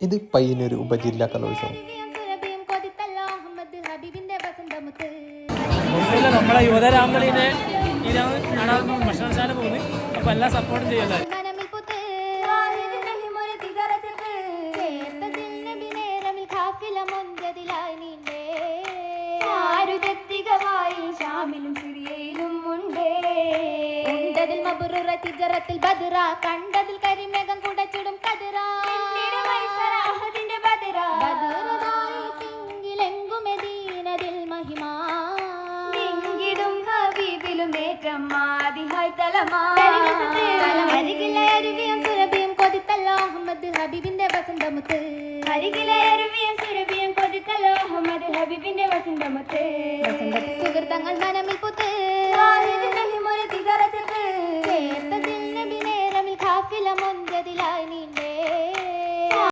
ഇത് പയ്യന്നൂർ ഉപജില്ലാ കലോത്സവം. നമ്മളെ കാണാൻ ഭക്ഷണശാല പോകുന്നത്. അപ്പൊ എല്ലാം സപ്പോർട്ടും ചെയ്യല്ലേ കണ്ടതിൽ കരിമേഘം വാഹിദിനഹിമൊരു മഹിമ. നിങ്കിടും ഹബീബിലും നേറ്റം മാതിഹായ് തലമാ. അരികിലെ അരുവിയും സുരഭിയും കൊതിത്തല്ലോ അഹമ്മദ് ഹബീബിന്റെ വസന്തമുത്ത്. അരികിലെ അരുവിയും സുരഭിയും കൊതിത്തല്ലോ അഹമ്മദ് ഹബീബിന്റെ വസന്തമുത്ത്. സുഹൃത്തങ്ങൾ മനമിൽ പുത്ത്. ചേർത്തതിൽ നബി നേരമിൽ കാഫില മുന്തതിലായി